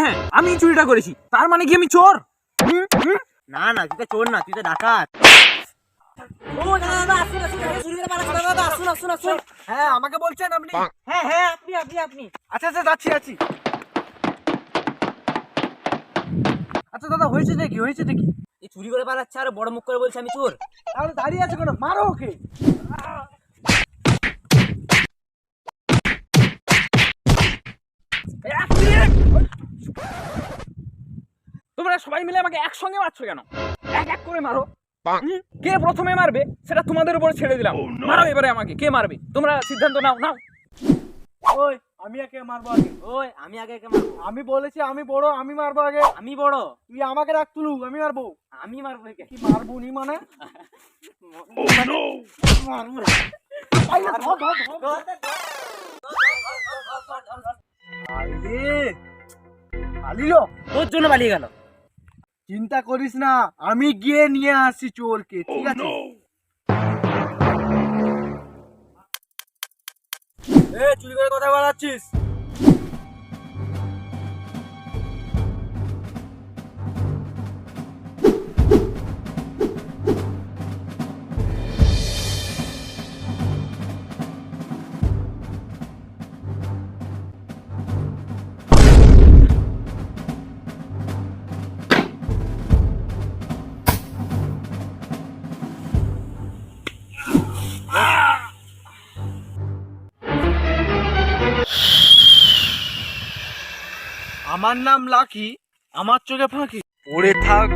হ্যাঁ আমি চুরিটা করেছি। তার মানে কি আমি চোর? না না তুই তো চোর না তুই তো ডাকাত। হ্যাঁ আমাকে বলছেন আপনি? হ্যাঁ হ্যাঁ আপনি আপনি আপনি। আচ্ছা আচ্ছা যাচ্ছি যাচ্ছি। আচ্ছা দাদা হয়েছে নাকি হয়েছে নাকি এই চুরি করে পালাচ্ছে আর বড় মুখ করে বলছে আমি চোর। তাহলে দাঁড়িয়ে আছে কেন? মারো ওকে। তোমরা সবাই মিলে আমাকে একসঙ্গে মারছো কেন? এক এক করে মারো? কে প্রথমে মারবে সেটা তোমাদের উপরে ছেড়ে দিলাম। মারো এবারে আমাকে কে মারবে? তোমরা সিদ্ধান্ত নাও নাও। ওই আমি একে মারবো আগে। ওই আমি আগে একে মারবো। আমি বলেছি আমি বড় আমি মারবো আগে। আমি বড়। তুই আমাকে রাখ তুলু আমি মারবো। আমি মারবো একে। কি মারবো নি মানে? মারবো আইলে আলিলো তোর জন্য পালিয়ে গেল। চিন্তা করিস না আমি গিয়ে নিয়ে আসছি চোরকে ঠিক আছে? এ চুরি করে কথা বলাচ্ছিস? আমার নাম লাকি আমার চোখে ফাঁকি। পড়ে থাক।